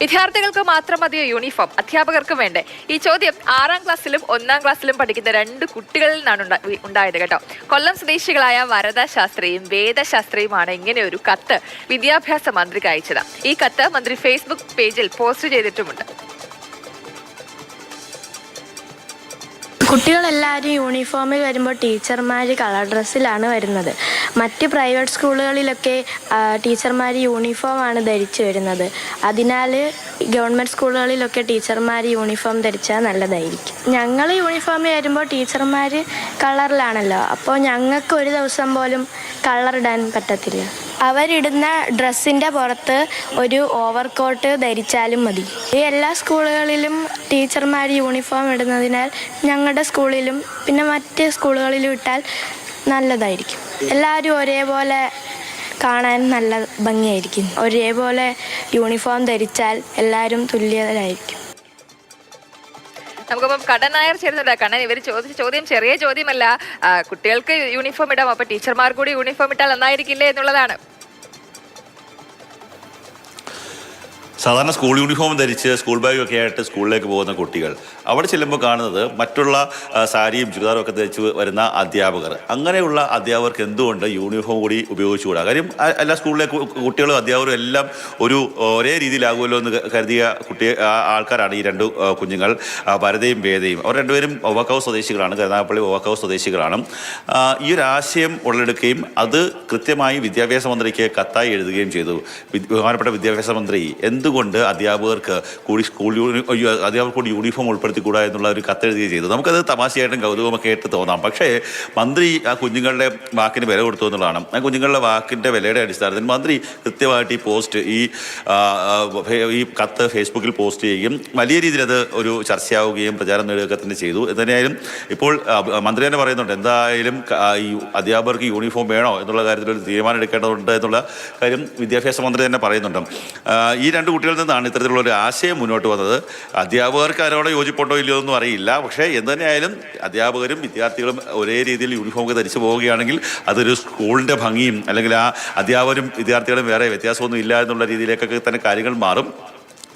വിദ്യാർത്ഥികൾക്ക് മാത്രം മതിയോ യൂണിഫോം അധ്യാപകർക്കും വേണ്ടേ? ഈ ചോദ്യം ആറാം ക്ലാസ്സിലും ഒന്നാം ക്ലാസ്സിലും പഠിക്കുന്ന രണ്ട് കുട്ടികളിൽ നിന്നാണ് ഉണ്ടാ- ഉണ്ടായത് കേട്ടോ. കൊല്ലം സ്വദേശികളായ വരദ ശാസ്ത്രിയും വേദശാസ്ത്രിയുമാണ് ഇങ്ങനെ ഒരു കത്ത് വിദ്യാഭ്യാസ മന്ത്രിക്ക് അയച്ചത്. ഈ കത്ത് മന്ത്രി ഫേസ്ബുക്ക് പേജിൽ പോസ്റ്റ് ചെയ്തിട്ടുമുണ്ട്. കുട്ടികളെല്ലാവരും യൂണിഫോമിൽ വരുമ്പോൾ ടീച്ചർമാർ കളർ ഡ്രസ്സിലാണ് വരുന്നത്. മറ്റ് പ്രൈവറ്റ് സ്കൂളുകളിലൊക്കെ ടീച്ചർമാർ യൂണിഫോമാണ് ധരിച്ചു വരുന്നത്. അതിനാൽ ഗവൺമെന്റ് സ്കൂളുകളിലൊക്കെ ടീച്ചർമാർ യൂണിഫോം ധരിച്ചാൽ നല്ലതായിരിക്കും. ഞങ്ങൾ യൂണിഫോമിൽ വരുമ്പോൾ ടീച്ചർമാർ കളറിലാണല്ലോ അപ്പോൾ ഞങ്ങൾക്ക് ഒരു ദിവസം പോലും കളർ ഇടാൻ പറ്റത്തില്ല. അവരിടുന്ന ഡ്രസ്സിന്റെ പുറത്ത് ഒരു ഓവർ കോട്ട് ധരിച്ചാലും മതി. ഈ എല്ലാ സ്കൂളുകളിലും ടീച്ചർമാർ യൂണിഫോം ഇടുന്നതിനാൽ ഞങ്ങളുടെ സ്കൂളിലും പിന്നെ മറ്റ് സ്കൂളുകളിലും ഇട്ടാൽ നല്ലതായിരിക്കും. എല്ലാവരും ഒരേപോലെ കാണാൻ നല്ല ഭംഗിയായിരിക്കും. ഒരേപോലെ യൂണിഫോം ധരിച്ചാൽ എല്ലാവരും തുല്യരായിരിക്കും. നമുക്കിപ്പം കടൻ നായർ ചേരുന്നുണ്ട്. കണ്ണൻ ഇവർ ചോദിച്ച ചോദ്യം ചെറിയ ചോദ്യമല്ല. കുട്ടികൾക്ക് യൂണിഫോം ഇടാം. അപ്പൊ ടീച്ചർമാർ കൂടി യൂണിഫോം ഇട്ടാൽ നന്നായിരിക്കില്ലേ എന്നുള്ളതാണ്. സാധാരണ സ്കൂൾ യൂണിഫോം ധരിച്ച് സ്കൂൾ ബാഗൊക്കെ ആയിട്ട് സ്കൂളിലേക്ക് പോകുന്ന കുട്ടികൾ. അവിടെ ചെല്ലുമ്പോൾ കാണുന്നത് മറ്റുള്ള സാരിയും ചുരിദാറും ഒക്കെ ധരിച്ച് വരുന്ന അധ്യാപകർ. അങ്ങനെയുള്ള അധ്യാപകർക്ക് എന്തുകൊണ്ട് യൂണിഫോം കൂടി ഉപയോഗിച്ചുകൂടാ? കാര്യം എല്ലാ സ്കൂളിലെ കുട്ടികളും അധ്യാപകരും എല്ലാം ഒരു ഒരേ രീതിയിലാകുമല്ലോ എന്ന് കരുതിയ കുട്ടി ആൾക്കാരാണ് ഈ രണ്ട് കുഞ്ഞുങ്ങൾ ഭരതയും വേദയും. അവർ രണ്ടുപേരും ഒവക്കാവ് സ്വദേശികളാണ് കരുനാഗപ്പള്ളി ഒവക്കാവ് സ്വദേശികളാണ്. ഈ ഒരു ആശയം ഉടലെടുക്കുകയും അത് കൃത്യമായി വിദ്യാഭ്യാസ മന്ത്രിക്ക് കത്തായി എഴുതുകയും ചെയ്തു. ബഹുമാനപ്പെട്ട വിദ്യാഭ്യാസ മന്ത്രി എന്തുകൊണ്ട് അധ്യാപകർക്ക് കൂടി സ്കൂൾ അധ്യാപകർ അധ്യാപകർക്ക് കൂടി യൂണിഫോം ഉൾപ്പെടുത്തിക്കൂടാ എന്നുള്ള ഒരു കത്തെഴുതുകയും ചെയ്തു. നമുക്കത് തമാശയായിട്ടും കൗതുകമൊക്കെ ആയിട്ട് തോന്നാം. പക്ഷേ മന്ത്രി ആ കുഞ്ഞുങ്ങളുടെ വാക്കിന് വില കൊടുത്തു എന്നുള്ളതാണ്. ആ കുഞ്ഞുങ്ങളുടെ വാക്കിന്റെ വിലയുടെ അടിസ്ഥാനത്തിൽ മന്ത്രി കൃത്യമായിട്ട് ഈ പോസ്റ്റ് ഈ ഈ കത്ത് ഫേസ്ബുക്കിൽ പോസ്റ്റ് ചെയ്യുകയും വലിയ രീതിയിൽ അത് ഒരു ചർച്ചയാവുകയും പ്രചാരം നേടുകയൊക്കെ തന്നെ ചെയ്തു. എന്തായാലും ഇപ്പോൾ മന്ത്രി തന്നെ പറയുന്നുണ്ട് എന്തായാലും ഈ അധ്യാപകർക്ക് യൂണിഫോം വേണോ എന്നുള്ള കാര്യത്തിൽ ഒരു തീരുമാനം എടുക്കേണ്ടതുണ്ട് എന്നുള്ള കാര്യം വിദ്യാഭ്യാസ മന്ത്രി തന്നെ പറയുന്നുണ്ട്. ഈ രണ്ട് കുട്ടികളിൽ നിന്നാണ് ഇത്തരത്തിലുള്ള ഒരു ആശയം മുന്നോട്ട് വന്നത്. അധ്യാപകർക്ക് അതിനോട് യോജിപ്പുണ്ടോ ഇല്ലയോ ഒന്നും അറിയില്ല. പക്ഷേ എന്ത് തന്നെയായാലും അധ്യാപകരും വിദ്യാർത്ഥികളും ഒരേ രീതിയിൽ യൂണിഫോം ഒക്കെ ധരിച്ചു പോവുകയാണെങ്കിൽ അതൊരു സ്കൂളിന്റെ ഭംഗിയും അല്ലെങ്കിൽ ആ അധ്യാപകരും വിദ്യാർത്ഥികളും വേറെ വ്യത്യാസമൊന്നും ഇല്ല എന്നുള്ള രീതിയിലേക്കൊക്കെ തന്നെ കാര്യങ്ങൾ മാറും.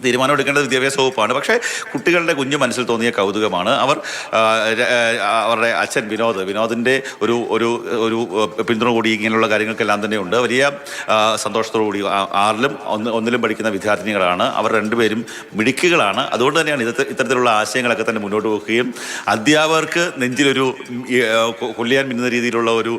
തീരുമാനം എടുക്കേണ്ടത് വിദ്യാഭ്യാസ വകുപ്പാണ്. പക്ഷേ കുട്ടികളുടെ കുഞ്ഞു മനസ്സിൽ തോന്നിയ കൗതുകമാണ്. അവർ അവരുടെ അച്ഛൻ വിനോദ് വിനോദിന്റെ ഒരു ഒരു ഒരു പിന്തുണ കൂടി ഇങ്ങനെയുള്ള കാര്യങ്ങൾക്കെല്ലാം തന്നെ ഉണ്ട് വലിയ സന്തോഷത്തോടു കൂടി ആറിലും ഒന്ന് ഒന്നിലും പഠിക്കുന്ന വിദ്യാർത്ഥിനികളാണ്. അവർ രണ്ടുപേരും മിടുക്കുകളാണ്. അതുകൊണ്ട് തന്നെയാണ് ഇത് ഇത്തരത്തിലുള്ള ആശയങ്ങളൊക്കെ തന്നെ മുന്നോട്ട് പോകുകയും അധ്യാപകർക്ക് നെഞ്ചിലൊരു കൊല്ലിയാൻ മിന്നുന്ന രീതിയിലുള്ള ഒരു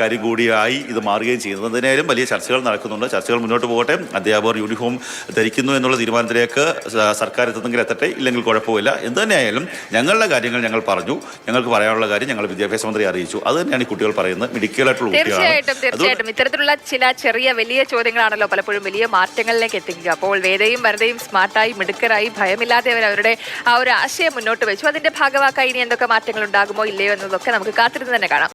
കാര്യം കൂടിയായി ഇത് മാറുകയും ചെയ്യുന്നത്. എന്തായാലും വലിയ ചർച്ചകൾ നടക്കുന്നുണ്ട്. ചർച്ചകൾ മുന്നോട്ട് പോകട്ടെ. അധ്യാപകർ യൂണിഫോം ധരിക്കുന്നു എന്നുള്ള തീരുമാനത്തിലേക്ക് സ- സർക്കാർ എത്തുന്നെങ്കിൽ എത്തട്ടെ ഇല്ലെങ്കിൽ കുഴപ്പമില്ല. എന്ത് തന്നെയായാലും ഞങ്ങളുടെ കാര്യങ്ങൾ ഞങ്ങൾ പറഞ്ഞു. ഞങ്ങൾക്ക് പറയാനുള്ള കാര്യം ഞങ്ങൾ വിദ്യാഭ്യാസ മന്ത്രി അറിയിച്ചു. അത് തന്നെയാണ് ഈ കുട്ടികൾ പറയുന്നത്. മെഡിക്കൽ ആയിട്ടുള്ള തീർച്ചയായിട്ടും തീർച്ചയായിട്ടും. ഇത്തരത്തിലുള്ള ചില ചെറിയ വലിയ ചോദ്യങ്ങളാണല്ലോ പലപ്പോഴും വലിയ മാറ്റങ്ങളിലേക്ക് എത്തിക്കുക. അപ്പോൾ വേദയും വരതയും സ്മാർട്ടായി മിടുക്കരായി ഭയമില്ലാതെ അവർ അവരുടെ ആ ഒരു ആശയം മുന്നോട്ട് വെച്ചു. അതിന്റെ ഭാഗമാക്കായി ഇനി എന്തൊക്കെ മാറ്റങ്ങൾ ഉണ്ടാകുമോ ഇല്ലയോ എന്നതൊക്കെ നമുക്ക് കാത്തിരുന്ന് തന്നെ കാണാം.